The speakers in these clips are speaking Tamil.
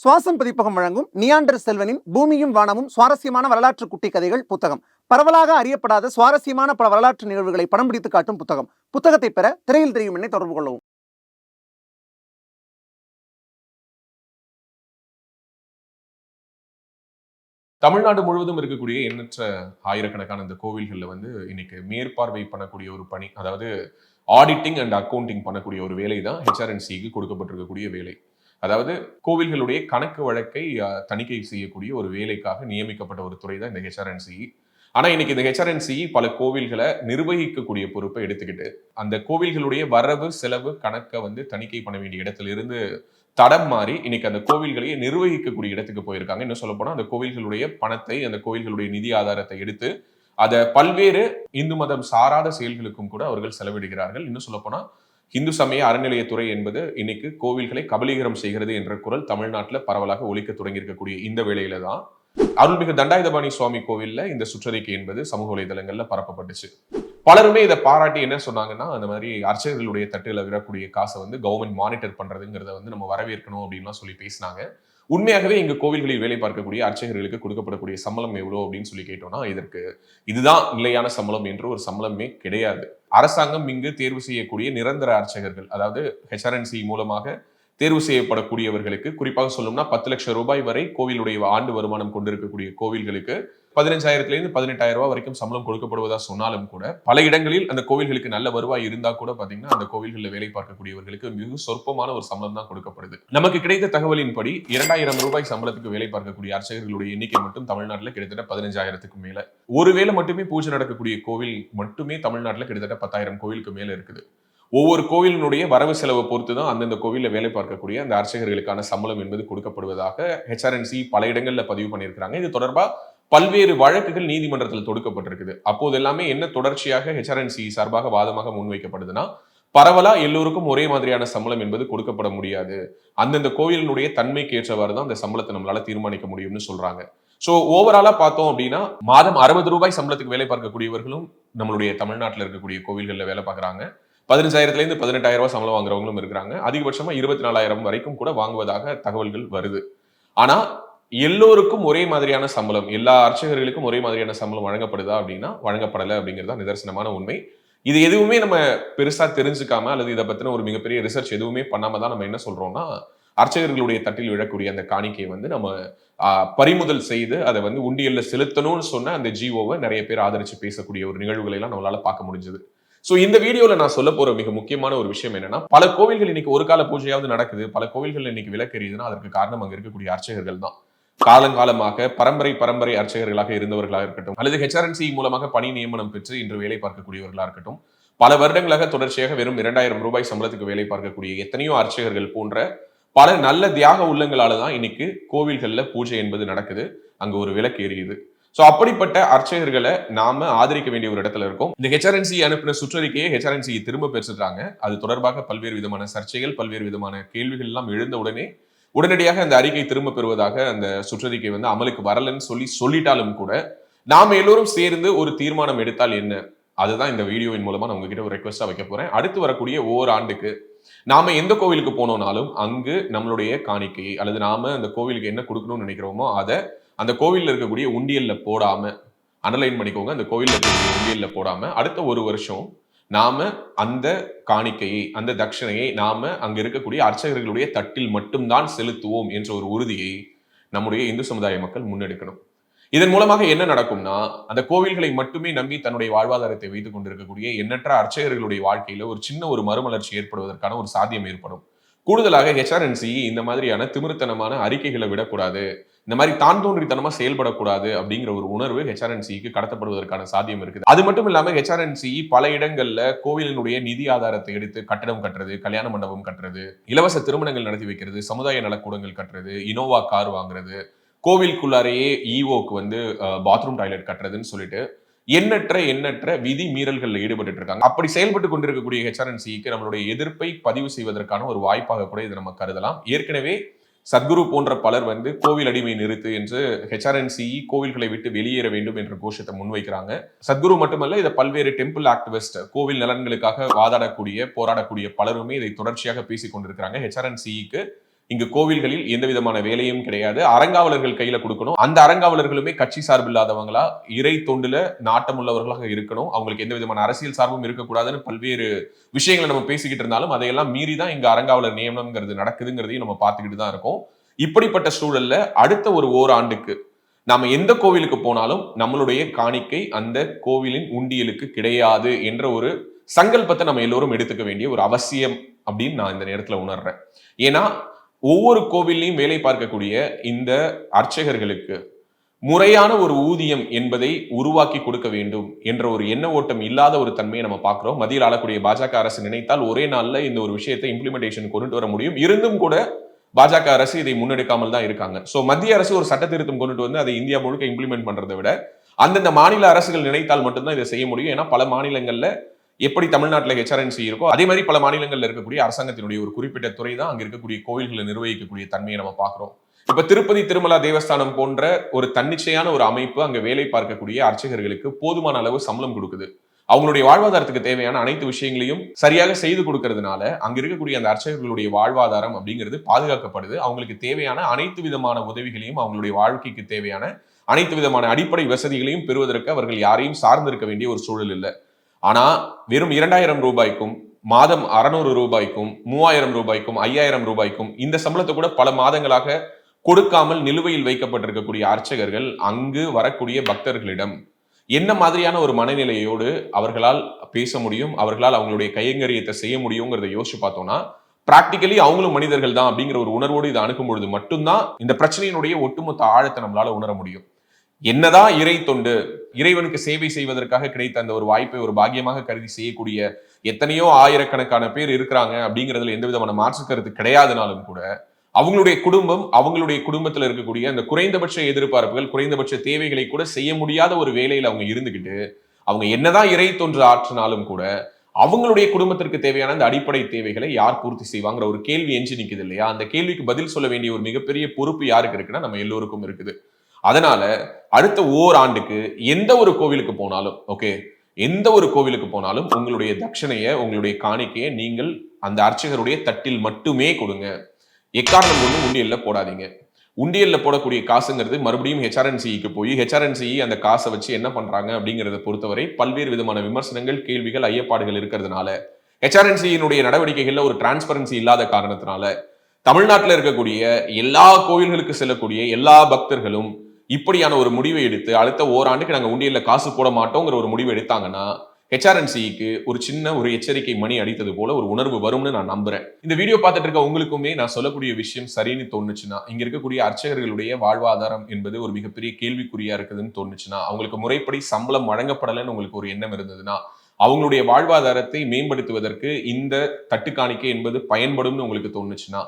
சுவாசம் பதிப்பகம் வழங்கும் நியாண்டர் செல்வனின் பூமியும் வானமும் சுவாரஸ்யமான வரலாற்று குட்டி கதைகள் புத்தகம். பரவலாக அறியப்படாத சுவாரஸ்யமான பல வரலாற்று நிகழ்வுகளை படம் பிடித்து காட்டும் புத்தகம். புத்தகத்தை பெற திரையில் தெரியும் என்னை தொடர்பு கொள்ளவும். தமிழ்நாடு முழுவதும் இருக்கக்கூடிய எண்ணற்ற ஆயிரக்கணக்கான இந்த கோவில்களில் வந்து இன்னைக்கு மேற்பார்வை பண்ணக்கூடிய ஒரு பணி அதாவது ஆடிட்டிங் அண்ட் அக்கவுண்டிங் பண்ணக்கூடிய ஒரு வேலை தான் ஹெச்ஆர்என்சிக்கு கொடுக்கப்பட்டிருக்கக்கூடிய வேலை. அதாவது கோவில்களுடைய கணக்கு வழக்கை தணிக்கை செய்யக்கூடிய ஒரு வேலைக்காக நியமிக்கப்பட்ட ஒரு துறை தான் இந்த ஹெச்ஆர்என்சி ஆனா இன்னைக்கு இந்த ஹெச்ஆர்என்சி பல கோவில்களை நிர்வகிக்கக்கூடிய பொறுப்பை எடுத்துக்கிட்டு அந்த கோவில்களுடைய வரவு செலவு கணக்கை வந்து தணிக்கை பண்ண வேண்டிய இடத்துல இருந்து தடம் மாறி இன்னைக்கு அந்த கோவில்களையே நிர்வகிக்கக்கூடிய இடத்துக்கு போயிருக்காங்க. இன்னும் சொல்ல போனா அந்த கோவில்களுடைய பணத்தை அந்த கோவில்களுடைய நிதி ஆதாரத்தை எடுத்து அதை பல்வேறு இந்து மதம் சாராத செயல்களுக்கும் கூட அவர்கள் செலவிடுகிறார்கள். இன்னும் சொல்ல போனா இந்து சமய அறநிலையத்துறை என்பது இன்னைக்கு கோவில்களை கபலீகரம் செய்கிறது என்ற குரல் தமிழ்நாட்டில் பரவலாக ஒழிக்க தொடங்கி இருக்கக்கூடிய இந்த வேளையில தான் அருள்மிகு தண்டாயுதபாணி சுவாமி கோவில்ல இந்த சுற்றறிக்கை என்பது சமூக வலைதளங்கள்ல பரப்பப்பட்டுச்சு. பலருமே இதை பாராட்டி என்ன சொன்னாங்கன்னா அந்த மாதிரி அர்ச்சகர்களுடைய தட்டுல விடக்கூடிய காசை வந்து கவர்மெண்ட் மானிட்டர் பண்றதுங்கிறத வந்து நம்ம வரவேற்கணும் அப்படின்லாம் சொல்லி பேசினாங்க. உண்மையாகவே இங்க கோவில்களில் வேலை பார்க்கக்கூடிய அர்ச்சகர்களுக்கு கொடுக்கப்படக்கூடிய சம்பளம் எவ்வளோ அப்படின்னு சொல்லி கேட்டோம்னா இதற்கு இதுதான் நிலையான சம்பளம் என்று ஒரு சம்பளமே கிடையாது. அரசாங்கம் இங்கு தேர்வு செய்யக்கூடிய நிரந்தர அர்ச்சகர்கள் அதாவது ஹெச்ஆர்என்சி மூலமாக தேர்வு செய்யப்படக்கூடியவர்களுக்கு குறிப்பாக சொல்லணும்னா பத்து லட்சம் ரூபாய் வரை கோவிலுடைய ஆண்டு வருமானம் கொண்டிருக்கக்கூடிய கோவில்களுக்கு பதினஞ்சாயிரத்துலேருந்து பதினெட்டாயிரம் ரூபாய் வரைக்கும் சம்பளம் கொடுக்கப்படுவதா சொன்னாலும் கூட பல இடங்களில் அந்த கோவில்களுக்கு நல்ல வருவாய் இருந்தா கூட பாத்தீங்கன்னா அந்த கோவில்களில் வேலை பார்க்கக்கூடியவர்களுக்கு மிக சொற்பமான ஒரு சம்பளம் தான் கொடுக்கப்படுது. நமக்கு கிடைத்த தகவலின்படி இரண்டாயிரம் ரூபாய் சம்பளத்துக்கு வேலை பார்க்கக்கூடிய அர்ச்சகர்களுடைய எண்ணிக்கை மட்டும் தமிழ்நாட்டில் கிட்டத்தட்ட பதினஞ்சாயிரத்துக்கு மேல. ஒருவேளை மட்டுமே பூஜை நடக்கக்கூடிய கோவில் மட்டுமே தமிழ்நாட்டில் கிட்டத்தட்ட பத்தாயிரம் கோவிலுக்கு மேல இருக்குது. ஒவ்வொரு கோவிலினுடைய வரவு செலவை பொறுத்து தான் அந்தந்த கோவிலில் வேலை பார்க்கக்கூடிய அந்த அர்ச்சகர்களுக்கான சம்பளம் என்பது கொடுக்கப்படுவதாக ஹெச்ஆர்என்சி பல இடங்களில் பதிவு பண்ணியிருக்கிறாங்க. இது தொடர்பாக பல்வேறு வழக்குகள் நீதிமன்றத்தில் தொடுக்கப்பட்டிருக்குது. அப்போது எல்லாமே என்ன தொடர்ச்சியாக ஹெச்ஆர்என்சி சார்பாக வாதமாக முன்வைக்கப்படுதுன்னா பரவலா எல்லோருக்கும் ஒரே மாதிரியான சம்பளம் என்பது கொடுக்கப்பட முடியாது. அந்தந்த கோவிலினுடைய தன்மைக்கு ஏற்றவாறு தான் அந்த சம்பளத்தை நம்மளால தீர்மானிக்க முடியும்னு சொல்றாங்க. ஸோ ஓவராலா பார்த்தோம் அப்படின்னா மாதம் அறுபது ரூபாய் சம்பளத்துக்கு வேலை பார்க்கக்கூடியவர்களும் நம்மளுடைய தமிழ்நாட்டில் இருக்கக்கூடிய கோவில்களில் வேலை பார்க்குறாங்க. பதினஞ்சாயிரத்துலேருந்து பதினெட்டாயிரம் ரூபாய் சம்பளம் வாங்குறவங்களும் இருக்கிறாங்க. அதிகபட்சமாக இருபத்தி நாலாயிரம் வரைக்கும் கூட வாங்குவதாக தகவல்கள் வருது. ஆனால் எல்லோருக்கும் ஒரே மாதிரியான சம்பளம் எல்லா அர்ச்சகர்களுக்கும் ஒரே மாதிரியான சம்பளம் வழங்கப்படுதா அப்படின்னா வழங்கப்படலை அப்படிங்கிறது தான் நிதர்சனமான உண்மை. இது எதுவுமே நம்ம பெருசா தெரிஞ்சுக்காம அல்லது இதை பத்தின ஒரு மிகப்பெரிய ரிசர்ச் எதுவுமே பண்ணாம தான் நம்ம என்ன சொல்றோம்னா அர்ச்சகர்களுடைய தட்டில் விழக்கூடிய அந்த காணிக்கையை வந்து நம்ம பறிமுதல் செய்து அதை வந்து உண்டியல்ல செலுத்தணும்னு சொன்ன அந்த ஜிஓவை நிறைய பேர் ஆதரிச்சு பேசக்கூடிய ஒரு நிகழ்வுகளை எல்லாம் நம்மளால பார்க்க முடிஞ்சது. ஸோ இந்த வீடியோவில் நான் சொல்ல போற மிக முக்கியமான ஒரு விஷயம் என்னன்னா பல கோவில்கள் இன்னைக்கு ஒரு கால பூஜையாவது நடக்குது. பல கோவில்கள் இன்னைக்கு விலக்கெறியுதுன்னா அதற்கு காரணம் அங்கே இருக்கக்கூடிய அர்ச்சகர்கள் தான். காலங்காலமாக பரம்பரை பரம்பரை அர்ச்சகர்களாக இருந்தவர்களாக இருக்கட்டும் அல்லது ஹெச்ஆர்என்சி மூலமாக பணி நியமனம் பெற்று இன்று வேலை பார்க்கக்கூடியவர்களாக இருக்கட்டும் பல வருடங்களாக தொடர்ச்சியாக வெறும் இரண்டாயிரம் ரூபாய் சம்பளத்துக்கு வேலை பார்க்கக்கூடிய எத்தனையோ அர்ச்சகர்கள் போன்ற பல நல்ல தியாக உள்ளங்களால தான் இன்னைக்கு கோவில்களில் பூஜை என்பது நடக்குது. அங்கே ஒரு விளக்கு எரியுது ஸோ அப்படிப்பட்ட அர்ச்சகர்களை நாம ஆதரிக்க வேண்டிய ஒரு இடத்துல இருக்கும். இந்த ஹெச்ஆர்என்சி அனுப்பின சுற்றறிக்கையை ஹெச்ஆர்என்சி திரும்ப பெற்றுறாங்க அது தொடர்பாக பல்வேறு விதமான சர்ச்சைகள் பல்வேறு விதமான கேள்விகள் எல்லாம் எழுந்த உடனே உடனடியாக அந்த அறிக்கை திரும்ப பெறுவதாக அந்த சுற்றறிக்கை வந்து அமலுக்கு வரலன்னு சொல்லி சொல்லிட்டாலும் கூட நாம் எல்லோரும் சேர்ந்து ஒரு தீர்மானம் எடுத்தால் என்ன? அதுதான் இந்த வீடியோவின் மூலமா நான் உங்ககிட்ட ஒரு ரெக்வஸ்டா வைக்க போறேன். அடுத்து வரக்கூடிய ஒவ்வொரு ஆண்டுக்கு நாம எந்த கோவிலுக்கு போனோம்னாலும் அங்கு நம்மளுடைய காணிக்கை அல்லது நாம அந்த கோவிலுக்கு என்ன கொடுக்கணும்னு நினைக்கிறோமோ அதை அந்த கோவிலில் இருக்கக்கூடிய உண்டியலில் போடாமல் அனலைன் பண்ணிக்கோங்க. அந்த கோவிலில் இருக்கக்கூடிய உண்டியலில் போடாமல் அடுத்த ஒரு வருஷம் நாம அந்த காணிக்கையை அந்த தட்சணையை நாம அங்க இருக்கக்கூடிய அர்ச்சகர்களுடைய தட்டில் மட்டும்தான் செலுத்துவோம் என்ற ஒரு உறுதியை நம்முடைய இந்து சமுதாய மக்கள் முன்னெடுக்கணும். இதன் மூலமாக என்ன நடக்கும்னா அந்த கோவில்களை மட்டுமே நம்பி தன்னுடைய வாழ்வாதாரத்தை வைத்துக் கொண்டிருக்கக்கூடிய எண்ணற்ற அர்ச்சகர்களுடைய வாழ்க்கையில ஒரு சின்ன ஒரு மறுமலர்ச்சி ஏற்படுவதற்கான ஒரு சாத்தியம் ஏற்படும். கூடுதலாக ஹெச்ஆர்என்சி இந்த மாதிரியான திமிருத்தனமான அறிக்கைகளை விடக்கூடாது. இந்த மாதிரி தான் தோன்றித்தனமா செயல்படக்கூடாது அப்படிங்கிற ஒரு உணர்வு ஹெச்ஆர்என்சிக்கு கடத்தப்படுவதற்கான சாத்தியம் இருக்குது. அது மட்டும் இல்லாம ஹெச்ஆர்என்சி பல இடங்கள்ல கோவிலினுடைய நிதி ஆதாரத்தை எடுத்து கட்டடம் கட்டுறது கல்யாண மண்டபம் கட்டுறது இலவச திருமணங்கள் நடத்தி வைக்கிறது சமுதாய நலக்கூடங்கள் கட்டுறது இனோவா கார் வாங்குறது கோவிலுக்குள்ளாரையே ஈஓக்கு வந்து பாத்ரூம் டாய்லெட் கட்டுறதுன்னு சொல்லிட்டு எண்ணற்ற எண்ணற்ற விதி மீறல்களில் ஈடுபட்டு இருக்காங்க அப்படி செயல்பட்டு கொண்டிருக்கக்கூடிய ஹெச்ஆர்என்சிக்கு நம்மளுடைய எதிர்ப்பை பதிவு செய்வதற்கான ஒரு வாய்ப்பாக கூட இதை நம்ம கருதலாம். ஏற்கனவே சத்குரு போன்ற பலர் வந்து கோவில் அடிமை நிறுத்து என்று ஹெச்ஆர்என்சி கோவில்களை விட்டு வெளியேற வேண்டும் என்ற கோஷத்தை முன்வைக்கிறாங்க. சத்குரு மட்டுமல்ல இதை பல்வேறு டெம்பிள் ஆக்டிவிஸ்ட் கோவில் நலன்களுக்காக வாதாடக்கூடிய போராடக்கூடிய பலருமே இதை தொடர்ச்சியாக பேசிக் கொண்டிருக்கிறாங்க ஹெச்ஆர்என்சிக்கு இங்கு கோவில்களில் எந்த விதமான வேலையும் கிடையாது. அறங்காவலர்கள் கையில கொடுக்கணும். அந்த அறங்காவலர்களுமே கட்சி சார்பில்லாதவங்களா இறை தொண்டுல நாட்டம் உள்ளவர்களாக இருக்கணும். அவங்களுக்கு எந்த விதமான அரசியல் சார்பும் இருக்கக்கூடாதுன்னு பல்வேறு விஷயங்களை நம்ம பேசிக்கிட்டு இருந்தாலும் அதையெல்லாம் மீறி தான் இங்க அறங்காவலர் நியமனம்ங்கிறது நடக்குதுங்கிறதையும் நம்ம பார்த்துக்கிட்டு தான் இருக்கோம். இப்படிப்பட்ட சூழல்ல அடுத்த ஒரு ஓராண்டுக்கு நாம எந்த கோவிலுக்கு போனாலும் நம்மளுடைய காணிக்கை அந்த கோவிலின் உண்டியலுக்கு கிடையாது என்ற ஒரு சங்கல்பத்தை நம்ம எல்லோரும் எடுத்துக்க வேண்டிய ஒரு அவசியம் அப்படின்னு நான் இந்த நேரத்துல உணர்றேன். ஏன்னா ஒவ்வொரு கோவில்லையும் வேலை பார்க்கக்கூடிய இந்த அர்ச்சகர்களுக்கு முறையான ஒரு ஊதியம் என்பதை உருவாக்கி கொடுக்க வேண்டும் என்ற ஒரு எண்ண ஓட்டம் இல்லாத ஒரு தன்மையை நம்ம பார்க்குறோம். மத்தியில் ஆளக்கூடிய பாஜக அரசு நினைத்தால் ஒரே நாளில் இந்த ஒரு விஷயத்தை இம்ப்ளிமெண்டேஷன் கொண்டு வர முடியும். இருந்தும் கூட பாஜக அரசு இதை முன்னெடுக்காமல் தான் இருக்காங்க. ஸோ மத்திய அரசு ஒரு சட்ட திருத்தம் கொண்டுட்டு வந்து அதை இந்தியா முழுக்க இம்ப்ளிமெண்ட் பண்றதை விட அந்தந்த மாநில அரசுகள் நினைத்தால் மட்டும்தான் இதை செய்ய முடியும். ஏன்னா பல மாநிலங்களில் எப்படி தமிழ்நாட்டில் ஹெச்ஆர்என்சி இருக்கோ அதே மாதிரி பல மாநிலங்களில் இருக்கக்கூடிய அரசாங்கத்தினுடைய ஒரு குறிப்பிட்ட துறை தான் அங்கே இருக்கக்கூடிய கோயில்களை நிர்வகிக்கக்கூடிய தன்மையை நம்ம பார்க்குறோம். இப்ப திருப்பதி திருமலா தேவஸ்தானம் போன்ற ஒரு தன்னிச்சையான ஒரு அமைப்பு அங்க வேலை பார்க்கக்கூடிய அர்ச்சகர்களுக்கு போதுமான அளவு சம்பளம் கொடுக்குது. அவங்களுடைய வாழ்வாதாரத்துக்கு தேவையான அனைத்து விஷயங்களையும் சரியாக செய்து கொடுக்கறதுனால அங்க இருக்கக்கூடிய அந்த அர்ச்சகர்களுடைய வாழ்வாதாரம் அப்படிங்கிறது பாதுகாக்கப்படுது. அவங்களுக்கு தேவையான அனைத்து விதமான உதவிகளையும் அவங்களுடைய வாழ்க்கைக்கு தேவையான அனைத்து விதமான அடிப்படை வசதிகளையும் பெறுவதற்கு அவர்கள் யாரையும் சார்ந்திருக்க வேண்டிய ஒரு சூழல் இல்லை. ஆனா வெறும் இரண்டாயிரம் ரூபாய்க்கும் மாதம் அறநூறு ரூபாய்க்கும் மூவாயிரம் ரூபாய்க்கும் ஐயாயிரம் ரூபாய்க்கும் இந்த சம்பளத்தை கூட பல மாதங்களாக கொடுக்காமல் நிலுவையில் வைக்கப்பட்டிருக்கக்கூடிய அர்ச்சகர்கள் அங்கு வரக்கூடிய பக்தர்களிடம் என்ன மாதிரியான ஒரு மனநிலையோடு அவர்களால் பேச முடியும் அவர்களால் அவங்களுடைய கையங்கரியத்தை செய்ய முடியுங்கிறத யோசிச்சு பார்த்தோம்னா பிராக்டிக்கலி அவங்களும் மனிதர்கள் தான் அப்படிங்கிற ஒரு உணர்வோடு இதை அணுகும் பொழுது மட்டும்தான் இந்த பிரச்சனையினுடைய ஒட்டுமொத்த ஆழத்தை நம்மளால உணர முடியும். என்னதான் இறை தொண்டு இறைவனுக்கு சேவை செய்வதற்காக கிடைத்த அந்த ஒரு வாய்ப்பை ஒரு பாக்கியமாக கருதி செய்யக்கூடிய எத்தனையோ ஆயிரக்கணக்கான பேர் இருக்கிறாங்க அப்படிங்கிறதுல எந்த விதமான மாற்று கருத்து கிடையாதுனாலும் கூட அவங்களுடைய குடும்பம் அவங்களுடைய குடும்பத்துல இருக்கக்கூடிய அந்த குறைந்தபட்ச எதிர்பார்ப்புகள் குறைந்தபட்ச தேவைகளை கூட செய்ய முடியாத ஒரு வேலையில அவங்க இருந்துகிட்டு அவங்க என்னதான் இறை தொன்று ஆற்றினாலும் கூட அவங்களுடைய குடும்பத்திற்கு தேவையான அந்த அடிப்படை தேவைகளை யார் பூர்த்தி செய்வாங்கிற ஒரு கேள்வி எஞ்சி நிக்குது இல்லையா? அந்த கேள்விக்கு பதில் சொல்ல வேண்டிய ஒரு மிகப்பெரிய பொறுப்பு யாருக்கு இருக்குன்னா நம்ம எல்லோருக்கும் இருக்குது. அதனால அடுத்த ஓர் ஆண்டுக்கு எந்த ஒரு கோவிலுக்கு போனாலும் ஓகே எந்த ஒரு கோவிலுக்கு போனாலும் உங்களுடைய தட்சணையை உங்களுடைய காணிக்கையை நீங்கள் அந்த அர்ச்சகருடைய தட்டில் மட்டுமே கொடுங்க. எக்காரணம் ஒன்றும் உண்டியல்ல போடாதீங்க. உண்டியல்ல போடக்கூடிய காசுங்கிறது மறுபடியும் ஹெச்ஆர்என்சிக்கு போய் ஹெச்ஆர்என்சி அந்த காசை வச்சு என்ன பண்றாங்க அப்படிங்கறத பொறுத்தவரை பல்வேறு விதமான விமர்சனங்கள் கேள்விகள் ஐயப்பாடுகள் இருக்கிறதுனால ஹெச்ஆர்என்சியினுடைய நடவடிக்கைகள்ல ஒரு டிரான்ஸ்பரன்சி இல்லாத காரணத்தினால தமிழ்நாட்டில் இருக்கக்கூடிய எல்லா கோவில்களுக்கு செல்லக்கூடிய எல்லா பக்தர்களும் இப்படியான ஒரு முடிவை எடுத்து அடுத்த ஓராண்டுக்கு நாங்கள் உண்டியலில் காசு போட மாட்டோங்கிற ஒரு முடிவு எடுத்தாங்கன்னா ஹெச்ஆர்என்சிக்கு ஒரு சின்ன ஒரு எச்சரிக்கை மணி அடித்தது போல ஒரு உணர்வு வரும்னு நான் நம்புறேன். இந்த வீடியோ பார்த்துட்டு இருக்க உங்களுக்குமே நான் சொல்லக்கூடிய விஷயம் சரின்னு தோணுச்சுன்னா இங்க இருக்கக்கூடிய அர்ச்சகர்களுடைய வாழ்வாதாரம் என்பது ஒரு மிகப்பெரிய கேள்விக்குறியா இருக்குதுன்னு தோணுச்சுன்னா அவங்களுக்கு முறைப்படி சம்பளம் வழங்கப்படலைன்னு உங்களுக்கு ஒரு எண்ணம் இருந்ததுன்னா அவங்களுடைய வாழ்வாதாரத்தை மேம்படுத்துவதற்கு இந்த தட்டுக்காணிக்கை என்பது பயன்படும்னு உங்களுக்கு தோணுச்சுன்னா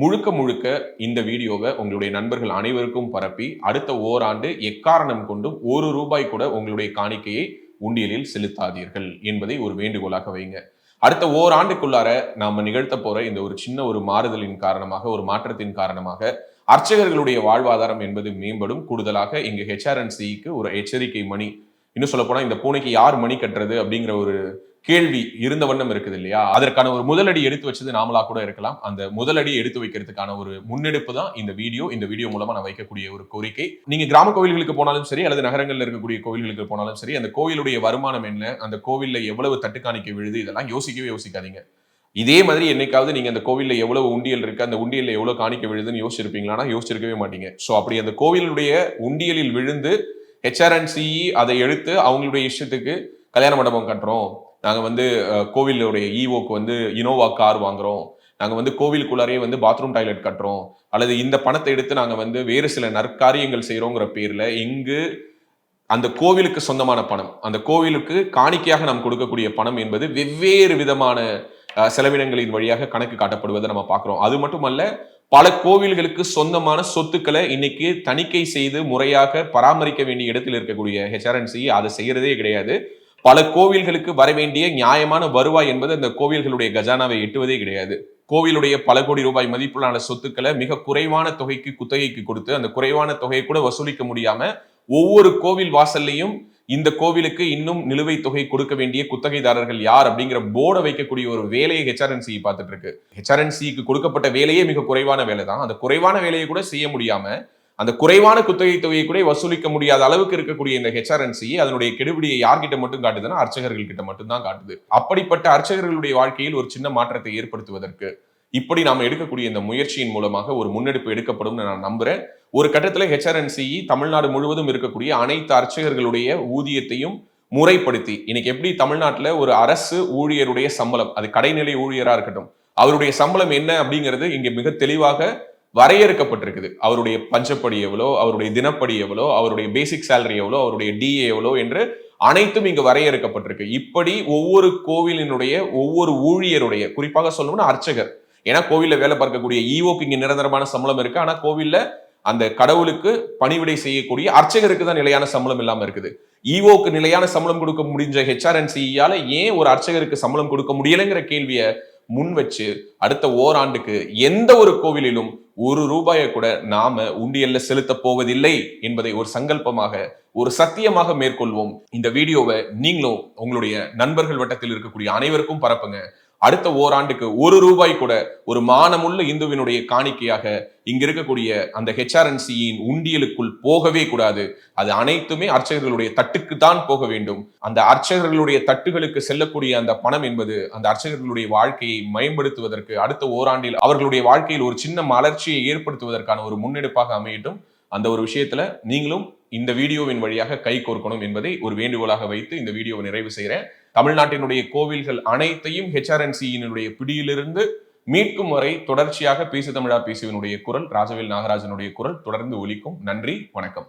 முழுக்க முழுக்க இந்த வீடியோவை உங்களுடைய நண்பர்கள் அனைவருக்கும் பரப்பி அடுத்த ஓராண்டு எக்காரணம் கொண்டும் ஒரு ரூபாய் கூட உங்களுடைய காணிக்கையை உண்டியலில் செலுத்தாதீர்கள் என்பதை ஒரு வேண்டுகோளாக வைங்க. அடுத்த ஓராண்டுக்குள்ளார நாம நிகழ்த்த போற இந்த ஒரு சின்ன ஒரு மாறுதலின் காரணமாக ஒரு மாற்றத்தின் காரணமாக அர்ச்சகர்களுடைய வாழ்வாதாரம் என்பது மேம்படும். கூடுதலாக இங்கு ஹெச்ஆர்என்சிக்கு ஒரு எச்சரிக்கை மணி. இன்னும் சொல்ல போனா இந்த பூனைக்கு யார் மணி கட்டுறது அப்படிங்கிற ஒரு கேள்வி இருந்த வண்ணம் இருக்குது இல்லையா அதற்கான ஒரு முதலடி எடுத்து வச்சது நாமளா கூட இருக்கலாம். அந்த முதலடி எடுத்து வைக்கிறதுக்கான ஒரு முன்னெடுப்பு தான் இந்த வீடியோ. இந்த வீடியோ மூலமா நான் வைக்கக்கூடிய ஒரு கோரிக்கை. நீங்க கிராம கோவில்களுக்கு போனாலும் சரி அல்லது நகரங்களில் இருக்கக்கூடிய கோவில்களுக்கு போனாலும் சரி அந்த கோவிலுடைய வருமானம் என்ன அந்த கோவில்ல எவ்வளவு தட்டுக்காணிக்கை விழுது இதெல்லாம் யோசிக்கவே யோசிக்காதீங்க. இதே மாதிரி என்னைக்காவது நீங்க அந்த கோவில்ல எவ்வளவு உண்டியல் இருக்கு அந்த உண்டியல்ல எவ்வளவு காணிக்க விழுதுன்னு யோசிச்சிருப்பீங்களானா யோசிச்சிருக்கவே மாட்டீங்க. ஸோ அப்படி அந்த கோவிலுடைய உண்டியலில் விழுந்து ஹெச்ஆர்என்சிஇ அதை எடுத்து அவங்களுடைய இஷ்டத்துக்கு கல்யாண மண்டபம் கட்டுறோம். நாங்கள் வந்து கோவிலுடைய ஈஓக்கு வந்து இனோவா கார் வாங்குறோம். நாங்கள் வந்து கோவிலுக்குள்ளாரையே வந்து பாத்ரூம் டாய்லெட் கட்டுறோம். அல்லது இந்த பணத்தை எடுத்து நாங்கள் வந்து வேறு சில நற்காரியங்கள் செய்கிறோங்கிற பேரில் இங்கு அந்த கோவிலுக்கு சொந்தமான பணம். அந்த கோவிலுக்கு காணிக்கையாக நாம் கொடுக்கக்கூடிய பணம் என்பது வெவ்வேறு விதமான செலவினங்களின் வழியாக கணக்கு காட்டப்படுவதை நம்ம பார்க்குறோம். அது மட்டுமல்ல பல கோவில்களுக்கு சொந்தமான சொத்துக்களை இன்னைக்கு தணிக்கை செய்து முறையாக பராமரிக்க வேண்டிய இடத்தில் இருக்கக்கூடிய ஹெச்ஆர்என்சி அதை செய்யறதே கிடையாது. பல கோவில்களுக்கு வர வேண்டிய நியாயமான வருவாய் என்பது அந்த கோவில்களுடைய கஜானாவை எட்டுவதே கிடையாது. கோவிலுடைய பல கோடி ரூபாய் மதிப்புள்ளான சொத்துக்களை மிக குறைவான தொகைக்கு குத்தகைக்கு கொடுத்து அந்த குறைவான தொகையை கூட வசூலிக்க முடியாம ஒவ்வொரு கோவில் வாசல்லையும் இந்த கோவிலுக்கு இன்னும் நிலுவைத் தொகை கொடுக்க வேண்டிய குத்தகைதாரர்கள் யார் அப்படிங்கிற போர்டை வைக்கக்கூடிய ஒரு வேலையை ஹெச்ஆர்என்சி பார்த்துட்டு இருக்கு. ஹெச்ஆர்என்சிக்கு கொடுக்கப்பட்ட வேலையே மிக குறைவான வேலை தான் அந்த குறைவான வேலையை கூட செய்ய முடியாம அந்த குறைவான குத்தகை தொகையை கூட வசூலிக்க முடியாத அளவுக்கு இருக்கக்கூடிய இந்த ஹெச்ஆர்என்சி அதனுடைய கெடுபிடியை யார்கிட்ட மட்டும் காட்டுதுன்னா அர்ச்சகர்கள் கிட்ட மட்டும்தான் காட்டுது. அப்படிப்பட்ட அர்ச்சகர்களுடைய வாழ்க்கையில் ஒரு சின்ன மாற்றத்தை ஏற்படுத்துவதற்கு இப்படி நாம் எடுக்கக்கூடிய இந்த முயற்சியின் மூலமாக ஒரு முன்னெடுப்பு எடுக்கப்படும் நான் நம்புறேன். ஒரு கட்டத்தில் ஹெச்ஆர்என்சி தமிழ்நாடு முழுவதும் இருக்கக்கூடிய அனைத்து அர்ச்சகர்களுடைய ஊதியத்தையும் முறைப்படுத்தி இன்னைக்கு எப்படி தமிழ்நாட்டில் ஒரு அரசு ஊழியருடைய சம்பளம் அது கடைநிலை ஊழியராக இருக்கட்டும் அவருடைய சம்பளம் என்ன அப்படிங்கிறது இங்கே மிக தெளிவாக வரையறுக்கப்பட்டிருக்குது. அவருடைய பஞ்சப்படி எவ்வளோ அவருடைய தினப்படி எவ்வளோ அவருடைய பேசிக் சேலரி எவ்வளோ அவருடைய டிஏ எவ்வளோ என்று அனைத்தும் இங்கு வரையறுக்கப்பட்டிருக்கு. இப்படி ஒவ்வொரு கோவிலினுடைய ஒவ்வொரு ஊழியருடைய குறிப்பாக சொல்லணும்னா அர்ச்சகர். ஏன்னா கோவில்ல வேலை பார்க்கக்கூடிய ஈவோக்கு இங்கே நிரந்தரமான சம்பளம் இருக்கு. ஆனால் கோவிலில் அந்த கடவுளுக்கு பணிவிடை செய்யக்கூடிய அர்ச்சகருக்கு தான் நிலையான சம்பளம் இல்லாமல் இருக்குது. ஈவோக்கு நிலையான சம்பளம் கொடுக்க முடிஞ்ச ஹெச்ஆர்என்சியால ஏன் ஒரு அர்ச்சகருக்கு சம்பளம் கொடுக்க முடியலைங்கிற கேள்வியை முன் வச்சு அடுத்த ஓராண்டுக்கு எந்த ஒரு கோவிலிலும் ஒரு ரூபாயை கூட நாம உண்டியல்ல செலுத்த போவதில்லை என்பதை ஒரு சங்கல்பமாக ஒரு சத்தியமாக மேற்கொள்வோம். இந்த வீடியோவை நீங்களும் உங்களுடைய நண்பர்கள் வட்டத்தில் இருக்கக்கூடிய அனைவருக்கும் பரப்புங்க. அடுத்த ஓராண்டுக்கு ஒரு ரூபாய் கூட ஒரு மானமுள்ள இந்துவினுடைய காணிக்கையாக இங்க இருக்கக்கூடிய அந்த ஹெச்ஆர்என்சியின் உண்டியலுக்குள் போகவே கூடாது. அது அனைத்துமே அர்ச்சகர்களுடைய தட்டுக்கு தான் போக வேண்டும். அந்த அர்ச்சகர்களுடைய தட்டுகளுக்கு செல்லக்கூடிய அந்த பணம் என்பது அந்த அர்ச்சகர்களுடைய வாழ்க்கையை மேம்படுத்துவதற்கு அடுத்த ஓராண்டில் அவர்களுடைய வாழ்க்கையில் ஒரு சின்ன மலர்ச்சியை ஏற்படுத்துவதற்கான ஒரு முன்னெடுப்பாக அமையட்டும். அந்த ஒரு விஷயத்துல நீங்களும் இந்த வீடியோவின் வழியாக கை கோர்க்கணும் என்பதை ஒரு வேண்டுகோளாக வைத்து இந்த வீடியோவை நிறைவு செய்கிறேன். தமிழ்நாட்டினுடைய கோவில்கள் அனைத்தையும் ஹெச்ஆர்என்சியினுடைய பிடியிலிருந்து மீட்கும் வரை தொடர்ச்சியாக பேசு தமிழா பேசுவினுடைய குரல் ராஜவேல் நாகராஜனுடைய குரல் தொடர்ந்து ஒலிக்கும். நன்றி வணக்கம்.